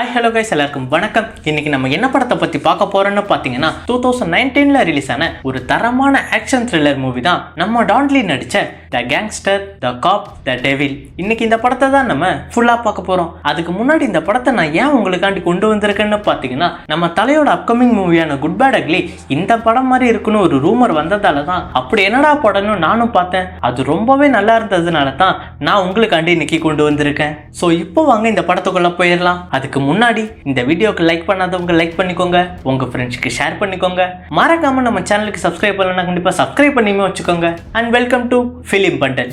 Hi hello guys எல்லாருக்கும் வணக்கம். இன்னைக்கு நம்ம என்ன படத்தை பத்தி பார்க்க போறோம்னு பார்த்தீங்கன்னா டூ தௌசண்ட் நைன்டீன்ல ரிலீஸ் ஆன ஒரு தரமான ஆக்ஷன் த்ரில்லர் மூவி தான் நம்ம டான்லி நடிச்ச the gangster the cop the devil இன்னைக்கு இந்த படத்தை தான் நம்ம ஃபுல்லா பார்க்க போறோம். அதுக்கு முன்னாடி இந்த படத்தை நான் ஏன் உங்களுக்காண்டி கொண்டு வந்திருக்கேன்னு பார்த்தீங்கன்னா நம்ம தலையோட அப்கமிங் மூவியான குட் பேட் அக்லி இந்த படம் மாதிரி இருக்குன்னு ஒரு ரூமர் வந்ததால தான் அப்படி என்னடா படம்னு நானும் பார்த்தேன். அது ரொம்பவே நல்லா இருந்ததுனால தான் நான் உங்களுக்காண்டி இன்னைக்கு கொண்டு வந்திருக்கேன். ஸோ இப்போ வாங்க இந்த படத்துக்குள்ள போயிடலாம். அதுக்கு முன்னாடி இந்த வீடியோக்கு லைக் பண்ணாதவங்க லைக் பண்ணிக்கோங்க. உங்க ஃப்ரெண்ட்ஸ்க்கு ஷேர் பண்ணிக்கோங்க. மறக்காம நம்ம சேனலுக்கு சப்ஸ்கிரைப் பண்ணலன்னா கண்டிப்பா சப்ஸ்கிரைப் பண்ணியுமே வச்சுக்கோங்க. And welcome to film bundle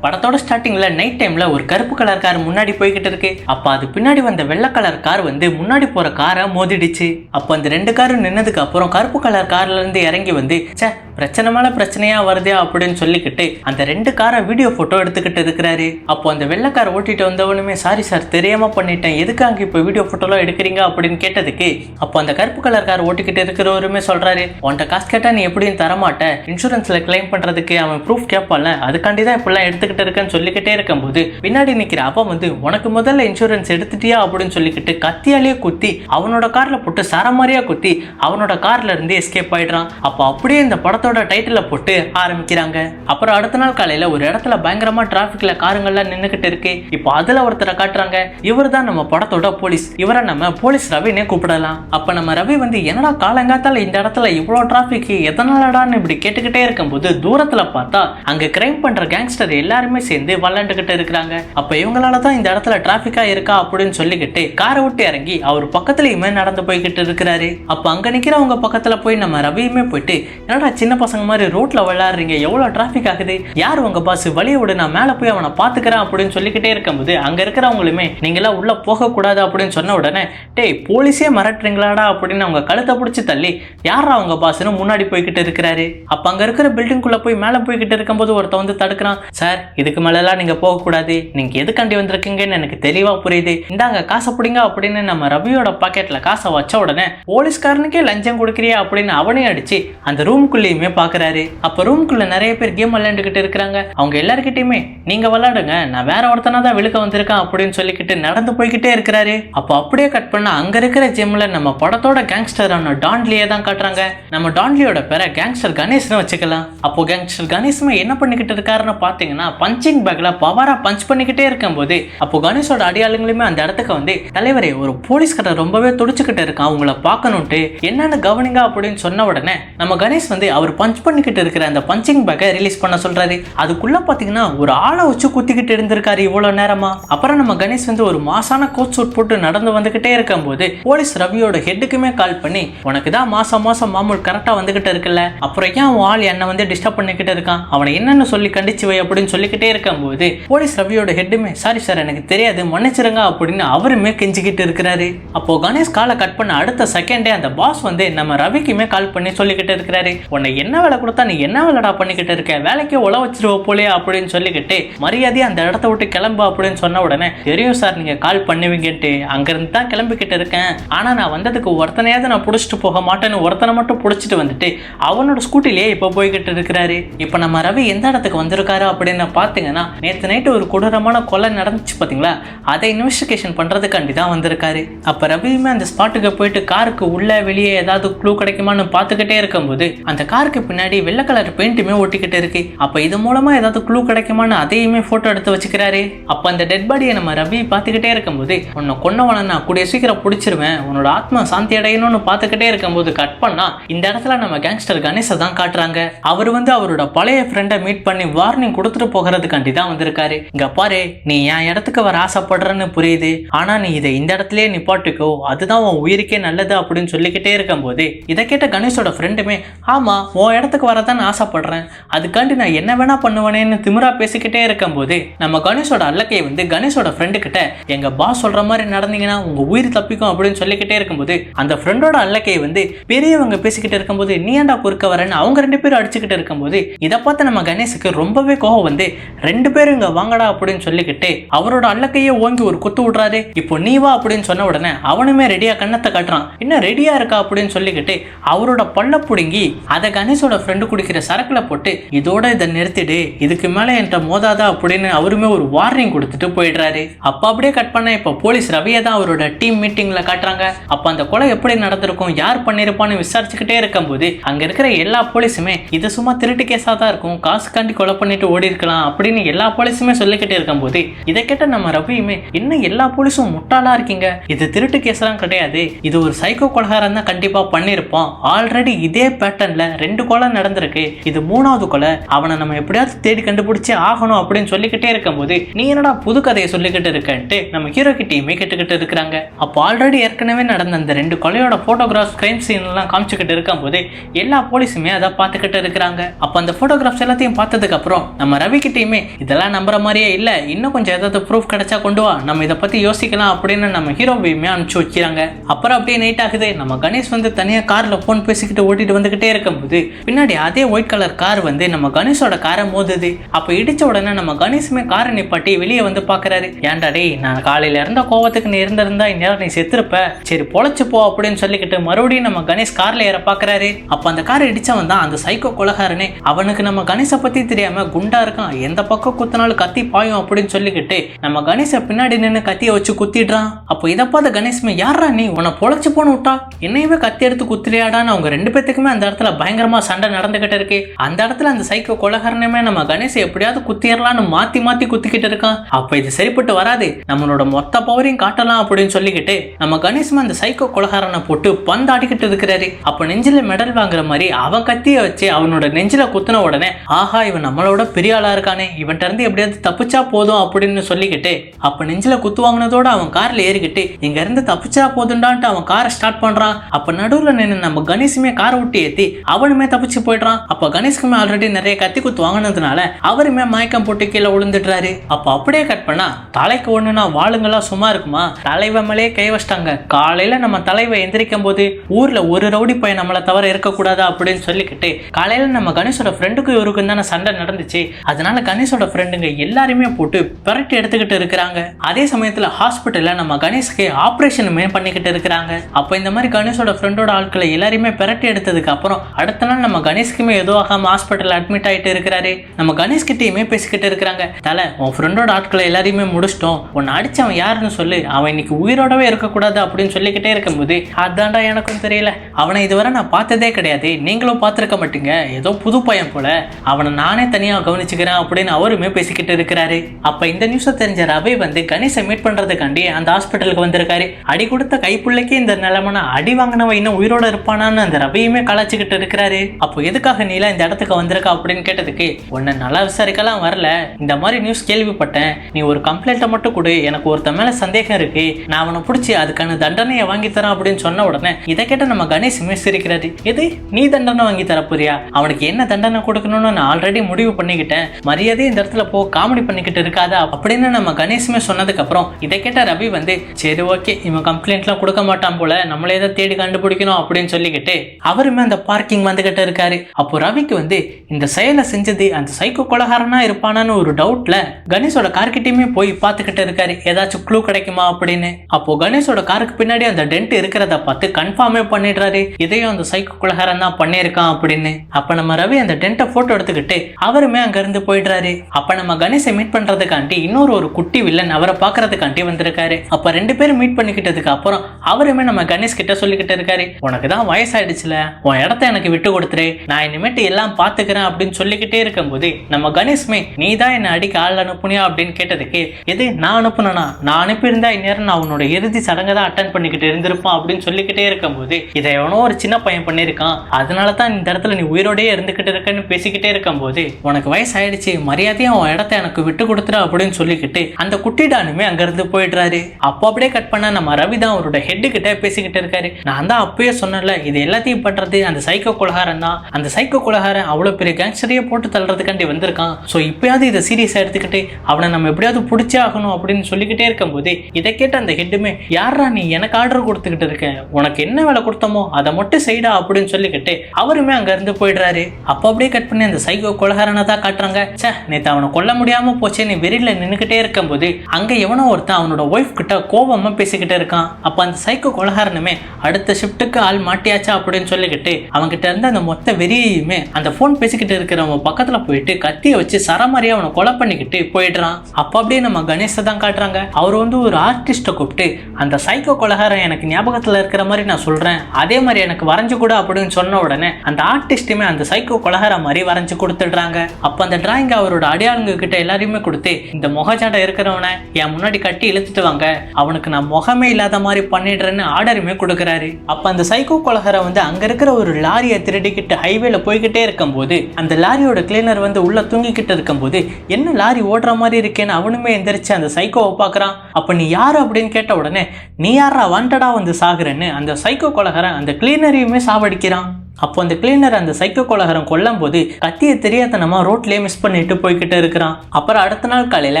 படத்தோட ஸ்டார்டிங்ல நைட் டைம்ல ஒரு கருப்பு கலர் கார் முன்னாடி போய்கிட்டு இருக்கு. அப்ப அது பின்னாடி வந்த வெள்ளை கலர் கார் வந்து முன்னாடி போற காரை மோதிடுச்சு. அப்ப அந்த ரெண்டு காரும் நின்னதுக்கு அப்புறம் கருப்பு கலர் கார்ல இருந்து இறங்கி வந்து ச்சே பிரச்சனை மேல பிரச்சனையா வருதே அப்படின்னு சொல்லிக்கிட்டு அந்த ரெண்டு காரை வீடியோ போட்டோ எடுத்துக்கிட்டு இருக்கிறாரு. அப்போ அந்த வெள்ளை கார் ஓட்டிட்டு வந்தவனுமே சாரி சார் தெரியாம பண்ணிட்டேன். எதுக்காக இப்போ வீடியோ போட்டோலாம் எடுக்கிறீங்க? அப்படின்னு கேட்டதுக்கு அப்போ அந்த கருப்பு கலர் கார் ஓட்டிக்கிட்டு இருக்கிறவருமே சொல்றாரு உன்கிட்ட காசு கேட்டா நீ எப்படியும் தரமாட்ட. இன்சூரன்ஸ்ல கிளைம் பண்றதுக்கு அவன் ப்ரூஃப் கேட்பான்ல அதுக்காண்டி தான் இப்படிலாம் எடுத்துக்கிட்டு இருக்கேன்னு சொல்லிக்கிட்டே இருக்கும்போது பின்னாடி நிக்கிற அவன் வந்து உனக்கு முதல்ல இன்சூரன்ஸ் எடுத்துட்டியா? அப்படின்னு சொல்லிக்கிட்டு கத்தியாலேயே குத்தி அவனோட கார்ல போட்டு சரமாரியா குத்தி அவனோட கார்ல இருந்து எஸ்கேப் ஆயிடுறான். அப்போ அப்படியே இந்த படத்தோட டைட்டில போட்டு ஆரம்பிக்கிறாங்க. அப்புறம் அடுத்த நாள் காலையில ஒரு இடத்துல பயங்கரமா டிராஃபிக்ல காருங்கள்லாம் நின்னுகிட்டு இருக்கு. இப்போ அதுல ஒருத்தரை காட்டுறாங்க. இவர் தான் நம்ம படத்தோட போலீஸ் இவரை நம்ம போலீஸ் ரவினே கூப்பிடலாம். அப்ப நம்ம ரவி வந்து என்னடா காலங்காத்தால இந்த இடத்துல இவ்வளோ டிராஃபிக் எதனாலடான்னு இப்படி கேட்டுக்கிட்டே இருக்கும்போது தூரத்துல பார்த்தா அங்க கிரைம் பண்ற கேங்ஸ்டர் எல்லாரும் எல்லாருமே சேர்ந்து விளாண்டுகிட்டு இருக்கிறாங்க. அப்ப இவங்களால தான் இந்த இடத்துல டிராஃபிக்காக இருக்கா அப்படின்னு சொல்லிக்கிட்டு காரை விட்டு இறங்கி அவர் பக்கத்துலயுமே நடந்து போய்கிட்டு இருக்கிறாரு. அப்ப அங்க நிக்கிறவங்க பக்கத்துல போய் நம்ம ரவியுமே போயிட்டு என்னடா சின்ன பசங்க மாதிரி ரோட்ல விளையாடுறீங்க? எவ்வளவு டிராஃபிக் ஆகுது? யார் உங்க பாஸ் வழியை விடு நான் மேல போய் அவனை பாத்துக்கிறேன் அப்படின்னு சொல்லிக்கிட்டே இருக்கும்போது அங்க இருக்கிறவங்களுமே நீங்களாம் உள்ள போக கூடாது அப்படின்னு சொன்ன உடனே டேய் போலீஸே மிரட்டுறீங்களாடா அப்படின்னு அவங்க கழுத்தை பிடிச்சி தள்ளி யாரா அவங்க பாஸ்னு முன்னாடி போய்கிட்டு இருக்கிறாரு. அப்ப அங்க இருக்கிற பில்டிங்குள்ள போய் மேல போய்கிட்டு இருக்கும்போது ஒருத்த வந்து தடுக்கிறான். சார் இதுக்கு மேலலாம் நீங்க போகக்கூடாது. கூடாது நீங்க எதுக்காண்டி வந்திருக்கீங்கன்னு எனக்கு தெளிவா புரியுது. இந்தாங்க காசை பிடிங்க அப்படின்னு நம்ம ரவியோட பாக்கெட்ல காசை வச்ச உடனே போலீஸ்காரனுக்கே லஞ்சம் கொடுக்குறியா? அப்படின்னு அவனே அடிச்சு அந்த ரூம்குள்ளேயுமே பாக்குறாரு. அப்ப ரூம்குள்ள நிறைய பேர் கேம் விளையாண்டுகிட்டு இருக்கிறாங்க. அவங்க எல்லார்கிட்டயுமே நீங்க விளையாடுங்க நான் வேற ஒருத்தனா தான் விழுக்க வந்திருக்கேன் அப்படின்னு சொல்லிக்கிட்டு நடந்து போய்கிட்டே இருக்கிறாரு. அப்போ அப்படியே கட் பண்ண அங்க இருக்கிற ஜிம்ல நம்ம படத்தோட கேங்ஸ்டரான டான்லியே தான் காட்டுறாங்க. நம்ம டான்லியோட பேரை கேங்ஸ்டர் கணேஷ்னு வச்சுக்கலாம். அப்போ கேங்ஸ்டர் கணேஷ்மே என்ன பண்ணிக்கிட்டு இருக்காருன்னு பாத்தீங்கன்னா பஞ்சிங் பேக்ல பவரா பஞ்ச் பண்ணிக்கிட்டே இருக்கும்போது அப்போ கணேஷோட அடியாளுங்களுமே அந்த இடத்துக்கு வந்து தலைவரே ஒரு போலீஸ்காரர் ரொம்பவே துடிச்சுக்கிட்டு இருக்கான் உங்களை பார்க்கணுன்ட்டு என்னன்னு கவனிங்க அப்படின்னு சொன்ன உடனே நம்ம கணேஷ் வந்து அவர் பஞ்ச் பண்ணிக்கிட்டு இருக்கிற அந்த பஞ்சிங் பேக்கை ரிலீஸ் பண்ண சொல்றாரு. அதுக்குள்ள பாத்தீங்கன்னா ஒரு ஆளை வச்சு குத்திக்கிட்டு இருந்திருக்காரு இவ்வளவு நேரமா. அப்புறம் நம்ம கணேஷ் வந்து ஒரு மாசான கோட் சூட் போட்டு நடந்து வந்துகிட்டே இருக்கும்போது போலீஸ் ரவியோட ஹெட்டுக்குமே கால் பண்ணி உனக்கு தான் மாசம் மாசம் மாமூல் கரெக்டா வந்துகிட்டு இருக்குல்ல. அப்புறம் ஏன் உன் ஆள் என்னை வந்து டிஸ்டர்ப் பண்ணிக்கிட்டு இருக்கான்? அவனை என்னன்னு சொல்லி கண்டிச்சு வை அப்படின்னு சொல்லிக்கிட்டே இருக்கும்போது போலீஸ் ரவியோட ஹெட்டுமே சாரி சார் எனக்கு தெரியாது. மன்னிச்சிருங்க அப்படின்னு அவருமே கெஞ்சிக்கிட்டு இருக்கிறாரு. அப்போ கணேஷ் காலை கட் பண்ண அடுத்த செகண்டே அந்த பாஸ் வந்து நம்ம ரவிக்குமே கால் பண்ணி சொல்லிக்கிட்டு இருக்கிறாரு. உன்னை என்ன வேலை கொடுத்தா நீ என்ன வேலைடா பண்ணிக்கிட்டு இருக்க? வேலைக்கே உழ வச்சிருவ போலே அப்படின்னு சொல்லிக்கிட்டு மரியாதையை அந்த இடத்த விட்டு கிளம்பு அப்படின்னு சொன்ன உடனே தெரியும் சார் நீங்க கால் பண்ணுவீங்கன்ட்டு. அங்கிருந்து தான் கிளம்பிக்கிட்டு இருக்கேன். ஆனா நான் வந்ததுக்கு ஒருத்தனையாவது நான் பிடிச்சிட்டு போக மாட்டேன்னு ஒருத்தனை மட்டும் பிடிச்சிட்டு வந்துட்டு அவனோட ஸ்கூட்டிலேயே இப்போ போய்கிட்டு இருக்கிறாரு. இப்போ நம்ம ரவி எந்த இடத்துக்கு வந்திருக்காரு அப்படின்னு பார்த்தீங்கன்னா நேற்று நைட்டு ஒரு கொடூரமான கொலை நடந்துச்சு பார்த்தீங்களா அதை இன்வெஸ்டிகேஷன் பண்ணுறதுக்காண்டி தான் வந்திருக்காரு. அப்போ ரவியுமே அந்த ஸ்பாட்டுக்கு போயிட்டு காருக்கு உள்ளே வெளியே ஏதாவது க்ளூ கிடைக்குமான்னு பார்த்துக்கிட்டே இருக்கும்போது அந்த காருக்கு பின்னாடி வெள்ளை கலர் பெயிண்ட்டுமே ஒட்டிக்கிட்டு இருக்கு. அப்போ இது மூலமாக ஏதாவது க்ளூ கிடைக்குமான்னு அதையுமே ஃபோட்டோ எடுத்து வச்சுக்கிறாரு. அப்போ அந்த டெட் பாடியை நம்ம ரவி பார்த்துக்கிட்டே இருக்கும்போது உன்னை கொன்னவனை நான் கூடிய சீக்கிரம் பிடிச்சிருவேன். உன்னோட ஆத்மா சாந்தி அடையணும்னு பார்த்துக்கிட்டே இருக்கும்போது கட் பண்ணா இந்த இடத்துல நம்ம கேங்ஸ்டர் கணேசை தான் காட்டுறாங்க. அவர் வந்து அவரோட பழைய ஃப்ரெண்டை மீட் பண்ணி வார்னிங் கொடுத்துட்டு போக போகிறதுக்காண்டி தான் வந்திருக்காரு. இங்க பாரு நீ என் இடத்துக்கு வர ஆசைப்படுறன்னு புரியுது. ஆனா நீ இதை இந்த இடத்துலயே நிப்பாட்டுக்கோ. அதுதான் உன் உயிருக்கே நல்லது அப்படின்னு சொல்லிக்கிட்டே இருக்கும்போது இதை கேட்ட கணேஷோட ஃப்ரெண்டுமே ஆமா உன் இடத்துக்கு வரதான் ஆசைப்படுறேன். அதுக்காண்டி நான் என்ன வேணா பண்ணுவேனேன்னு திமிரா பேசிக்கிட்டே இருக்கும்போது நம்ம கணேஷோட அல்லக்கையை வந்து கணேஷோட ஃப்ரெண்டு கிட்ட எங்க பாஸ் சொல்ற மாதிரி நடந்தீங்கன்னா உங்க உயிர் தப்பிக்கும் அப்படின்னு சொல்லிக்கிட்டே இருக்கும்போது அந்த ஃப்ரெண்டோட அல்லக்கையை வந்து பெரியவங்க பேசிக்கிட்டு இருக்கும்போது நீ ஏண்டா குறுக்க வரேன்னு அவங்க ரெண்டு பேரும் அடிச்சுக்கிட்டு இருக்கும்போது இதை பார்த்து நம்ம கணேஷுக்கு ரொம்பவே கோவம் வந்து ரெண்டு பேரும் இங்க வாங்கடா அப்படின்னு சொல்லிக்கிட்டு அவரோட அல்லக்கையே ஓங்கி ஒரு குத்து விடுறாரு. இப்போ நீ வா அப்படின்னு சொன்ன உடனே அவனுமே ரெடியா கண்ணத்தை காட்டுறான். என்ன ரெடியா இருக்கா அப்படின்னு சொல்லிக்கிட்டு அவரோட பல்ல புடுங்கி அதை கணேஷோட ஃப்ரெண்டு குடிக்கிற சரக்குல போட்டு இதோட இதை நிறுத்திடு. இதுக்கு மேல என்கிட்ட மோதாதா? அப்படின்னு அவருமே ஒரு வார்னிங் கொடுத்துட்டு போயிடுறாரு. அப்ப அப்படியே கட் பண்ண இப்போ போலீஸ் ரவியை தான் அவரோட டீம் மீட்டிங்ல காட்டுறாங்க. அப்ப அந்த கொலை எப்படி நடந்திருக்கும் யார் பண்ணிருப்பான்னு விசாரிச்சுக்கிட்டே இருக்கும்போது அங்க இருக்கிற எல்லா போலீஸுமே இது சும்மா திருட்டு கேஸா தான் இருக்கும். காசுக்காண்டி கொலை பண்ணிட்டு ஓடி இருக்கலாம் அப்படின்னு எல்லா போலீஸுமே சொல்லிக்கிட்டே இருக்கும் போது இதை கேட்ட நம்ம ரவியுமே என்ன எல்லா போலீஸும் முட்டாளா இருக்கீங்க? இது திருட்டு கேஸ்லாம் கிடையாது. இது ஒரு சைக்கோ கொலகாரம் தான் கண்டிப்பா பண்ணியிருப்பான் ஆல்ரெடி இதே பேட்டர்ன்ல ரெண்டு கொலை நடந்திருக்கு. இது மூணாவது கொலை. அவனை நம்ம எப்படியாவது தேடி கண்டுபிடிச்சே ஆகணும் அப்படின்னு சொல்லிக்கிட்டே இருக்கும்போது நீ என்னடா புது கதையை சொல்லிக்கிட்டு இருக்கன்ட்டு நம்ம ஹீரோ கிட்டையுமே கேட்டுக்கிட்டு இருக்கிறாங்க. அப்போ ஆல்ரெடி ஏற்கனவே நடந்த அந்த ரெண்டு கொலையோட போட்டோகிராஃப் கிரைம் சீன் எல்லாம் காமிச்சுக்கிட்டு இருக்கும்போது எல்லா போலீஸுமே அதை பார்த்துக்கிட்டு இருக்கிறாங்க. அப்போ அந்த போட்டோகிராஃப்ஸ் எல்லாத்தையும் பார்த்ததுக்கு அப்புறம் நம்ம ரவி டீமே இதெல்லாம் நம்புற மாதிரியே இல்ல. இன்னும் கொஞ்சம் ஏதாவது ப்ரூஃப் கிடைச்சா கொண்டு வா. நம்ம இதை பத்தி யோசிக்கலாம் அப்படின்னு நம்ம ஹீரோவையுமே அனுப்பிச்சு வச்சிருக்காங்க அப்புறம் அப்படியே நைட் ஆகுது. நம்ம கணேஷ் வந்து தனியா கார்ல போன் பேசிக்கிட்டு ஓட்டிட்டு வந்துகிட்டே இருக்கும்போது பின்னாடி அதே ஒயிட் கலர் கார் வந்து நம்ம கணேஷோட காரை மோதுது. அப்ப இடிச்ச உடனே நம்ம கணேஷுமே காரை நிப்பாட்டி வெளியே வந்து பாக்குறாரு. ஏன்டா டேய் நான் காலையில இருந்த கோவத்துக்கு நீ இருந்திருந்தா இந்நேரம் நீ செத்துருப்ப. சரி பொழைச்சு போ அப்படின்னு சொல்லிக்கிட்டு மறுபடியும் நம்ம கணேஷ் கார்ல ஏற பாக்குறாரு. அப்ப அந்த காரை இடிச்சவன் தான் அந்த சைக்கோ கொலகாரனே. அவனுக்கு நம்ம கணேஷை பத்தி தெரியாம குண்டா இருக்கான். எந்த பக்கம் குத்தினாலும் கத்தி பாயும் அப்படின்னு சொல்லிக்கிட்டு நம்ம கணேஷை பின்னாடி நின்று கத்தியை வச்சு குத்திடுறான். அப்போ இதை பார்த்த கணேஷ்மே யாரா நீ? உன்னை பொழைச்சு போன விட்டா? என்னையுமே கத்தி எடுத்து குத்திரியாடான்னு அவங்க ரெண்டு பேத்துக்குமே அந்த இடத்துல பயங்கரமா சண்டை நடந்துகிட்டு இருக்கு. அந்த இடத்துல அந்த சைக்கோ கொலகரணமே நம்ம கணேஷை எப்படியாவது குத்திடலாம்னு மாத்தி மாத்தி குத்திக்கிட்டு இருக்கான். அப்ப இது சரிப்பட்டு வராது. நம்மளோட மொத்த பவரையும் காட்டலாம் அப்படின்னு சொல்லிக்கிட்டு நம்ம கணேஷ்மே அந்த சைக்கோ கொலகாரனை போட்டு பந்தாடிக்கிட்டு இருக்கிறாரு. அப்ப நெஞ்சில மெடல் வாங்குற மாதிரி அவன் கத்திய வச்சு அவனோட நெஞ்சில குத்தின உடனே ஆஹா இவன் நம்மளோட பெரிய ஆளா இருக்கானே? இவன்ட்ட இருந்து எப்படியாவது தப்பிச்சா போதும் அப்படின்னு சொல்லிக்கிட்டு அப்ப நெஞ்சில குத்து வாங்கினதோட அவன் கார்ல ஏறிக்கிட்டு இங்க இருந்து தப்பிச்சா போதுண்டான்ட்டு அவன் காரை ஸ்டார்ட் பண்றான். அப்ப நடுவுல நின்று நம்ம கணேஷுமே காரை விட்டு ஏத்தி அவனுமே தப்பிச்சு போயிடுறான். அப்ப கணேஷ்குமே ஆல்ரெடி நிறைய கத்தி குத்து வாங்கினதுனால அவருமே மயக்கம் போட்டு கீழே விழுந்துடுறாரு. அப்ப அப்படியே கட் பண்ணா தலைக்கு ஒண்ணுனா வாளுங்கெல்லாம் சும்மா இருக்குமா? தலைவன் மேலே கை வச்சிட்டாங்க. காலையில நம்ம தலைவை எந்திரிக்கும் போது ஊர்ல ஒரு ரவுடி பையன் நம்மளை தவிர இருக்கக்கூடாது அப்படின்னு சொல்லிக்கிட்டு காலையில நம்ம கணேஷோட ஃப்ரெண்டுக்கும் இவருக்கும் தானே சண்டை நடந்துச்சு. அதனால கணேஷோட ஃப்ரெண்டுங்க எல்லாருமே போட்டு பிரட்டி எடுத்துக்கிட்டு இருக்கிறாங்க. அதே சமயத்துல ஹாஸ்பிட்டல்ல நம்ம கணேஷ்க்கு ஆப்ரேஷனுமே பண்ணிக்கிட்டு இருக்கிறாங்க. அப்போ இந்த மாதிரி கணேஷோட ஃப்ரெண்டோட ஆட்களை எல்லாரையுமே பெரட்டி எடுத்ததுக்கு அப்புறம் அடுத்த நாள் நம்ம கணேஷ்க்குமே எதுவும் ஆகாம ஹாஸ்பிட்டல் அட்மிட் ஆயிட்டு இருக்கிறாரு. நம்ம கணேஷ் கிட்டயுமே பேசிக்கிட்டு இருக்கிறாங்க. தலை உன் ஃப்ரெண்டோட ஆட்களை எல்லாரையுமே முடிச்சிட்டோம். உன்னை அடிச்சவன் யாருன்னு சொல்லு. அவன் இன்னைக்கு உயிரோடவே இருக்கக்கூடாது அப்படின்னு சொல்லிக்கிட்டே இருக்கும்போது அதான்டா எனக்கும் தெரியல. அவனை இதுவரை நான் பார்த்ததே கிடையாது. நீங்களும் பார்த்துருக்க மாட்டீங்க. ஏதோ புது பையன் போல. அவனை நானே தனியாக கவனிச்சுக்கிறேன் அப்படின்னு அவருமே பேசிக்கிட்டு இருக்கிறாரு. அப்ப இந்த நியூஸை தெரிஞ்ச ரவி வந்து கணேஷை மீட் பண்றதுக்காண்டி அந்த ஹாஸ்பிட்டலுக்கு வந்திருக்காரு. அடி கொடுத்த கைப்புள்ளைக்கே இந்த நிலைமைனா அடி வாங்கினவன் இன்னும் உயிரோட இருப்பானான்னு அந்த ரவியுமே கலாச்சிக்கிட்டு இருக்கிறாரு. அப்போ எதுக்காக நீலாம் இந்த இடத்துக்கு வந்திருக்க அப்படின்னு கேட்டதுக்கு உன்னை நல்லா விசாரிக்கலாம் வரல. இந்த மாதிரி நியூஸ் கேள்விப்பட்டேன். நீ ஒரு கம்ப்ளைண்ட்டை மட்டும் கொடு. எனக்கு ஒருத்தன் மேல சந்தேகம் இருக்கு. நான் அவனை பிடிச்சி அதுக்கான தண்டனையை வாங்கி தரேன் அப்படின்னு சொன்ன உடனே இதை கேட்ட நம்ம கணேசுமே சிரிக்கிறாரு எது? நீ தண்டனை வாங்கி தர போறியா? அவனுக்கு என்ன தண்டனை கொடுக்கணும்னு நான் ஆல்ரெடி முடிவு பண்ணிக்கிட்டேன். மரியாதை இந்த இடத்துல போ காமெடி பண்ணிக்கிட்டு இருக்காதா. அப்படின்னு நம்ம கணேஷுமே சொன்னதுக்கப்புறம் இதை கேட்ட ரவி வந்து சரி ஓகே இவன் கம்ப்ளைண்ட்லாம் கொடுக்க மாட்டான் போல நம்மளே தான் தேடி கண்டுபிடிக்கணும் அப்படின்னு சொல்லிக்கிட்டு அவருமே அந்த பார்க்கிங் வந்துகிட்டு இருக்காரு. அப்போ ரவிக்கு வந்து இந்த செயலை செஞ்சது அந்த சைக்கோ கொலகாரனா இருப்பானான்னு ஒரு டவுட்ல கணேஷோட கார்கிட்டயுமே போய் பார்த்துக்கிட்டு இருக்காரு. ஏதாச்சும் க்ளூ கிடைக்குமா அப்படின்னு. அப்போ கணேஷோட காருக்கு பின்னாடி அந்த டென்ட் இருக்கிறத பார்த்து கன்ஃபார்மே பண்ணிடுறாரு. இதையும் அந்த சைக்கோ கொலகாரன் தான் பண்ணியிருக்கான் அப்படின்னு. அப்ப நம்ம ரவி அந்த டென்ட்டை போட்டோ எடுத்துக்கிட்டு அவருமே அங்க இருந்து போயிடுறாரு. அப்ப நம்ம கணேஷை மீட் பண்றதுக்காண்டி இன்னொரு ஒரு குட்டி வில்லன் அவரை பார்க்கறதுக்காண்டி வந்திருக்காரு. அப்ப ரெண்டு பேரும் மீட் பண்ணிக்கிட்டதுக்கு அப்புறம் அவருமே நம்ம கணேஷ் கிட்ட சொல்லிக்கிட்டு இருக்காரு. உனக்கு தான் வயசாயிடுச்சுல உன் இடத்த எனக்கு விட்டு கொடுத்துரு. நான் இனிமேட்டு எல்லாம் பாத்துக்கிறேன் அப்படின்னு சொல்லிக்கிட்டே இருக்கும்போது நம்ம கணேஷ்மே நீ தான் என்னை அடிக்க ஆள் அனுப்புனியா? அப்படின்னு கேட்டதுக்கு எது நான் அனுப்புனா நான் அனுப்பியிருந்தா இந்நேரம் நான் உன்னோட இறுதி சடங்கை தான் அட்டன் பண்ணிக்கிட்டு இருந்திருப்பான் அப்படின்னு சொல்லிக்கிட்டே இருக்கும்போது இதை எவனோ ஒரு சின்ன பையன் பண்ணியிருக்கான். அதனால தான் இந்த இடத்துல நீ உயிரோடயே இருந்துகிட்டு இருக்கன்னு பேசிக்கிட்டே இருக்கும்போது உனக்கு வயசாயிடுச்சு மரியாதையா அவன் இடத்த எனக்கு விட்டு கொடுத்துரு அப்படின்னு சொல்லிக்கிட்டு அந்த குட்டிடானுமே அங்கிருந்து போயிடுறாரு. அப்போ அப்படியே கட் பண்ண நம்ம ரவி தான் அவரோட ஹெட்டு கிட்ட பேசிக்கிட்டு இருக்காரு. நான் தான் அப்பயே சொன்னேன்ல இது எல்லாத்தையும் பண்றது அந்த சைக்கோ கொலகாரன் தான். அந்த சைக்கோ கொலகாரன் அவ்வளோ பெரிய கேங்ஸ்டரையே போட்டு தள்ளுறதுக்காண்டி வந்திருக்கான். ஸோ இப்பயாவது இதை சீரியஸாக எடுத்துக்கிட்டு அவனை நம்ம எப்படியாவது பிடிச்சே ஆகணும் அப்படின்னு சொல்லிக்கிட்டே இருக்கும்போது இதை கேட்ட அந்த ஹெட்டுமே யாரா நீ எனக்கு ஆர்டர் கொடுத்துக்கிட்டு இருக்க? உனக்கு என்ன வேலை கொடுத்தமோ அதை மட்டும் செய்டா அப்படின்னு சொல்லிக்கிட்டு அவருமே அங்க இருந்து போயிடுறாரு. அப்போ அப்படியே கட் பண்ணி அந்த சைக்கோ கொலகாரனை தான் காட்டுறாங்க. ச்சே நேத்து அவனை கொல்ல முடியாம போச்சேன்னு வெறியில நின்னுக்கிட்டே இருக்கும்போது அங்க எவனோ ஒருத்தன் அவனோட ஒய்ஃப் கிட்ட கோபமா பேசிக்கிட்டே இருக்கான். அப்ப அந்த சைக்கோ கொலகாரனுமே அடுத்த ஷிஃப்ட்டுக்கு ஆள் மாட்டியாச்சா அப்படின்னு சொல்லிக்கிட்டு அவன்கிட்ட இருந்த அந்த மொத்த வெறியையுமே அந்த ஃபோன் பேசிக்கிட்டு இருக்கிறவன் பக்கத்துல போயிட்டு கத்தியை வச்சு சரமாரியா அவனை கொலை பண்ணிக்கிட்டு போயிடுறான். அப்ப அப்படியே நம்ம கணேஷை தான் காட்டுறாங்க. அவர் வந்து ஒரு ஆர்டிஸ்ட்டை கூப்பிட்டு அந்த சைக்கோ கொலகாரன் எனக்கு ஞாபகத்துல இருக்கிற மாதிரி நான் சொல்றேன். அதே மாதிரி எனக்கு வரைஞ்சு கூட அப்படின்னு சொன்ன உடனே அந்த ஆர்டிஸ்ட்டுமே அந்த சைக்கோ கொலகார மாதிரி வரைஞ்சு கொடுத்துடுறாங்க. அப்ப அந்த டிராயிங் அவரோட அடையாளங்க கிட்ட எல்லாரையுமே கொடுத்து இந்த முகஜாடை இருக்கிறவனை என் முன்னாடி கட்டி இழுத்துட்டு வாங்க. அவனுக்கு நான் முகமே இல்லாத மாதிரி பண்ணிடுறேன்னு ஆர்டருமே கொடுக்குறாரு. அப்ப அந்த சைக்கோ கொலகரை வந்து அங்க இருக்கிற ஒரு லாரியை திருடிக்கிட்டு ஹைவேல போய்கிட்டே இருக்கும்போது அந்த லாரியோட கிளீனர் வந்து உள்ள தூங்கிக்கிட்டு இருக்கும்போது என்ன லாரி ஓடுற மாதிரி இருக்கேன்னு அவனுமே எந்திரிச்சு அந்த சைக்கோவை பார்க்கறான். அப்ப நீ யார் அப்படின்னு கேட்ட உடனே நீ யாரா வண்டடா வந்து சாகுறேன்னு. அந்த சைக்கோ கொலகரை அந்த கிளீனரையுமே சாவடிக்கிறான். அப்போ அந்த கிளீனர் அந்த சைக்கோ கொலகாரன் கொல்லும் போது கத்தியை தெரியாதனமா ரோட்லயே மிஸ் பண்ணிட்டு போய்கிட்டு இருக்கிறான். அப்புறம் அடுத்த நாள் காலையில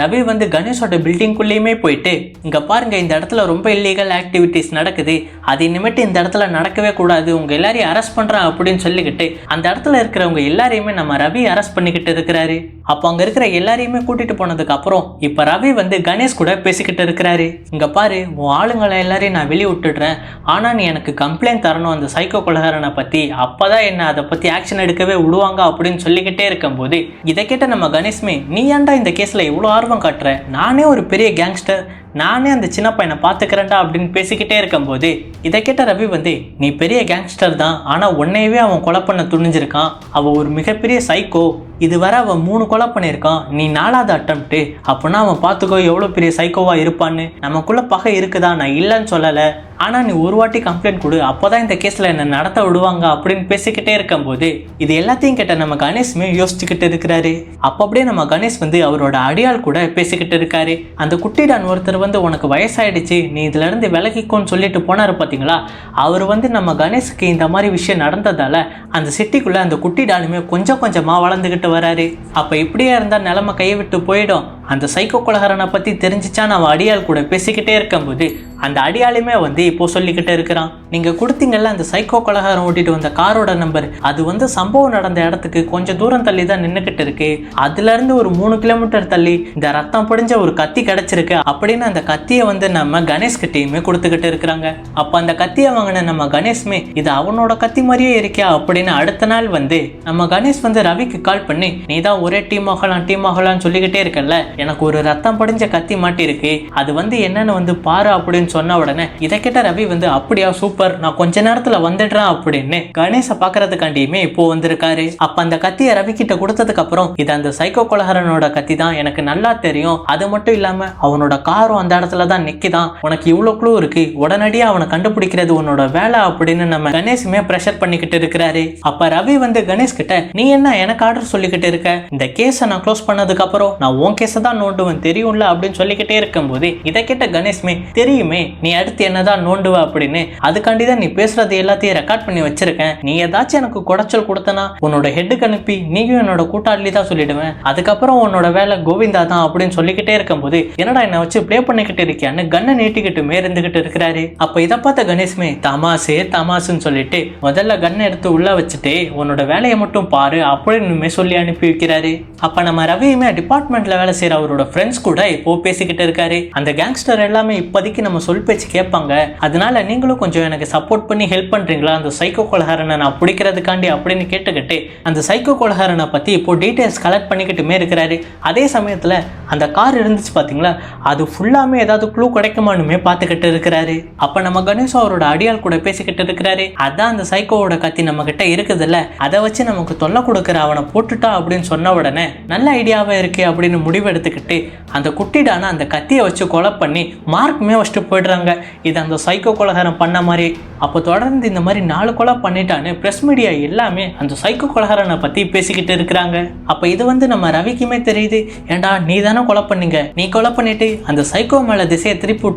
ரவி வந்து கணேஷோட பில்டிங்குள்ளேயுமே போயிட்டு இங்க பாருங்க இந்த இடத்துல ரொம்ப இல்லீகல் ஆக்டிவிட்டிஸ் நடக்குது. அது இனிமேட்டு இந்த இடத்துல நடக்கவே கூடாது. உங்க எல்லாரையும் அரெஸ்ட் பண்றான் அப்படின்னு சொல்லிக்கிட்டு அந்த இடத்துல இருக்கிறவங்க எல்லாரையுமே நம்ம ரவி அரெஸ்ட் பண்ணிக்கிட்டு இருக்கிறாரு. அப்போ அங்க இருக்கிற எல்லாரையுமே கூட்டிட்டு போனதுக்கு அப்புறம் இப்ப ரவி வந்து கணேஷ் கூட பேசிக்கிட்டு இருக்கிறாரு. இங்க பாரு உன் ஆளுங்களை எல்லாரையும் நான் வெளியே விட்டுடுறேன். ஆனா நீ எனக்கு கம்ப்ளைண்ட் தரணும் அந்த சைக்கோ கொலகாரனை அப்போ தான் என்ன அதை பற்றி ஆக்ஷன் எடுக்கவே விடுவாங்க அப்படின்னு சொல்லிக்கிட்டே இருக்கும்போது இதை கேட்ட நம்ம கணேஷ்மே நீ ஏன்டா இந்த கேஸில் இவ்வளோ ஆர்வம் காட்டுற? நானே ஒரு பெரிய கேங்ஸ்டர் நானே அந்த சின்ன பையனை பார்த்துக்கிறேன்டா அப்படின்னு பேசிக்கிட்டே இருக்கும்போது இதை கேட்ட ரவி வந்து நீ பெரிய கேங்ஸ்டர் தான். ஆனால் உன்னையவே அவன் கொலை பண்ண துணிஞ்சிருக்கான். அவன் ஒரு மிகப்பெரிய சைக்கோ இதுவரை அவன் மூணு கொலை பண்ணியிருக்கான். நீ நாலாவது அட்டம்ப்ட்டு அப்படின்னா அவன் பார்த்துக்கோ எவ்வளோ பெரிய சைக்கோவாக இருப்பான்னு. நமக்குள்ள பகை இருக்குதா? நான் இல்லைன்னு சொல்லலை. ஆனால் நீ ஒரு வாட்டி கம்ப்ளைண்ட் கொடு. அப்போ தான் இந்த கேஸில் என்னை நடத்த விடுவாங்க அப்படின்னு பேசிக்கிட்டே இருக்கும்போது இது எல்லாத்தையும் கேட்ட நம்ம கணேஷ்மே யோசிச்சுக்கிட்டு இருக்கிறாரு. அப்போ அப்படியே நம்ம கணேஷ் வந்து அவரோட அடியாள் கூட பேசிக்கிட்டு இருக்காரு. அந்த குட்டிடான் ஒருத்தர் வந்து உனக்கு வயசாயிடுச்சு நீ இதுல இருந்து விலகிக்கோன்னு சொல்லிட்டு போனாரு பார்த்தீங்களா அவர் வந்து நம்ம கணேஷுக்கு இந்த மாதிரி விஷயம் நடந்ததால அந்த சிட்டிக்குள்ள அந்த குட்டிடானுமே கொஞ்சம் கொஞ்சமா வளர்ந்துக்கிட்டு வராரு. அப்போ இப்படியே இருந்தால் நிலமை கையை விட்டு போயிடும். அந்த சைக்கோ கொலகாரனை பற்றி தெரிஞ்சிச்சா நம்ம அடியாள் கூட பேசிக்கிட்டே இருக்கும்போது அந்த அடியாளுமே வந்து இப்போ சொல்லிக்கிட்டே இருக்கிறான். நீங்கள் கொடுத்தீங்கல்ல அந்த சைக்கோ கொலகாரன் ஓட்டிட்டு வந்த காரோட நம்பர் அது வந்து சம்பவம் நடந்த இடத்துக்கு கொஞ்சம் தூரம் தள்ளி தான் நின்றுக்கிட்டு இருக்கு. அதுல இருந்து ஒரு மூணு கிலோமீட்டர் தள்ளி இந்த ரத்தம் பிடிஞ்ச ஒரு கத்தி கிடச்சிருக்கு அப்படின்னு அந்த கத்தியை வந்து நம்ம கணேஷ்கிட்டையுமே கொடுத்துக்கிட்டு இருக்கிறாங்க. அப்போ அந்த கத்தியை வாங்கின நம்ம கணேஷ்மே இது அவனோட கத்தி மாதிரியே இருக்கியா அப்படின்னு அடுத்த நாள் வந்து நம்ம கணேஷ் வந்து ரவிக்கு கால் பண்ணி நீ தான் ஒரே டீம் ஆகலாம் டீம் ஆகலாம்னு சொல்லிக்கிட்டே இருக்கல எனக்கு ஒரு ரத்தம் படிஞ்ச கத்தி மாட்டிருக்கு அது வந்து என்னன்னு வந்து பாரு அப்படின்னு சொன்ன உடனே இதை கேட்ட ரவி வந்து அப்படியா சூப்பர் நான் கொஞ்ச நேரத்துல வந்துடுறேன் அப்படின்னு கணேஷை பாக்குறதுக்காண்டியுமே இப்போ வந்திருக்காரு. அப்ப அந்த கத்தியை ரவி கிட்ட கொடுத்ததுக்கு அப்புறம் இது அந்த சைக்கோ கொலகாரனோட கத்தி தான் எனக்கு நல்லா தெரியும். அது மட்டும் இல்லாம அவனோட காரும் அந்த இடத்துல தான் நிற்கிதான் உனக்கு இவ்வளோ க்ளூ இருக்கு. உடனடியாக அவனை கண்டுபிடிக்கிறது உன்னோட வேலை அப்படின்னு நம்ம கணேஷுமே ப்ரெஷர் பண்ணிக்கிட்டு இருக்கிறாரு. அப்போ ரவி வந்து கணேஷ் கிட்ட நீ என்ன எனக்கு ஆர்டர் சொல்லிக்கிட்டு இருக்க? இந்த கேஸை நான் க்ளோஸ் பண்ணதுக்கு அப்புறம் நான் உன் கேஸை தான் நோண்டுவேன். தெரியும்ல? அப்படின்னு சொல்லிக்கிட்டே இருக்கும்போது இதை கேட்ட கணேஷ்மே தெரியுமே நீ அடுத்து என்னதான் நோண்டுவ? அப்படின்னு அதுக்காண்டி தான் நீ பேசுறது எல்லாத்தையும் ரெக்கார்ட் பண்ணி வச்சிருக்கேன். நீ ஏதாச்சும் எனக்கு குடைச்சல் கொடுத்தனா உன்னோட ஹெட்டுக்கு அனுப்பி நீயும் என்னோட கூட்டாளி தான் சொல்லிடுவேன். அதுக்கப்புறம் உன்னோட வேலை கோவிந்தா தான். அப்படின்னு சொல்லிக்கிட்டே இருக்கும்போது என்னடா என்னை வச்சு ப்ளே பண்ணிக்கிட்டு இருக்கியான்னு கண்ணை நீட்டிக்கிட்டு இருந்துகிட்டு இருக்கிறாரு. அப்ப இதை பார்த்த கணேஷ்மே தமாசே தமாசுன்னு சொல்லிட்டு முதல்ல கண்ணை எடுத்து உள்ள வச்சுட்டு உன்னோட வேலையை மட்டும் பாரு அப்படின்னு சொல்லி அனுப்பி வைக்கிறாரு. அப்ப நம்ம ரவியுமே டிபார்ட்மெண்ட்ல வேலை செய்யற அவரோட ஃப்ரெண்ட்ஸ் கூட இப்போ பேசிக்கிட்டு இருக்காரு. அந்த கேங்ஸ்டர் எல்லாமே இப்போதைக்கு நம்ம சொல் பேச்சு கேட்பாங்க. அதனால நீங்களும் கொஞ்சம் எனக்கு சப்போர்ட் பண்ணி ஹெல்ப் பண்றீங்களா? அந்த சைக்கோ கொலகாரனை நான் பிடிக்கிறதுக்காண்டி அப்படின்னு கேட்டுக்கிட்டு அந்த சைக்கோ கொலகாரனை பத்தி இப்போ டீட்டெயில்ஸ் கலெக்ட் பண்ணிக்கிட்டுமே இருக்கிறாரு. அதே சமயத்துல அந்த கார் இருந்துச்சு பாத்தீங்களா? அது ஃபுல்லா எல்லாமே ஏதாவது க்ளூ கிடைக்குமானுமே பார்த்துக்கிட்டு இருக்கிறாரு. அப்ப நம்ம கணேஷ் அவரோட அடியாள் கூட பேசிக்கிட்டு இருக்கிறாரு. அதான் அந்த சைக்கோவோட கத்தி நம்ம கிட்ட இருக்குதுல்ல. அதை வச்சு நமக்கு தொல்லை கொடுக்குற அவனை போட்டுட்டா அப்படின்னு சொன்ன உடனே நல்ல ஐடியாவா இருக்கு அப்படின்னு முடிவு எடுத்துக்கிட்டு அந்த குட்டிடான அந்த கத்தியை வச்சு கொலை பண்ணி மார்க்குமே வச்சுட்டு போயிடுறாங்க. இது அந்த சைக்கோ கொலகாரம் பண்ண மாதிரி. அப்போ தொடர்ந்து இந்த மாதிரி நாலு கொலை பண்ணிட்டான்னு ப்ரெஸ் மீடியா எல்லாமே அந்த சைக்கோ கொலகாரனை பற்றி பேசிக்கிட்டு இருக்கிறாங்க. அப்போ இது வந்து நம்ம ரவிக்குமே தெரியுது. ஏண்டா நீ தானே கொலை பண்ணுங்க? நீ கொலை பண்ணிட்டு அந்த சைக்கோ சைக்கோ மேல திசையை திருப்பி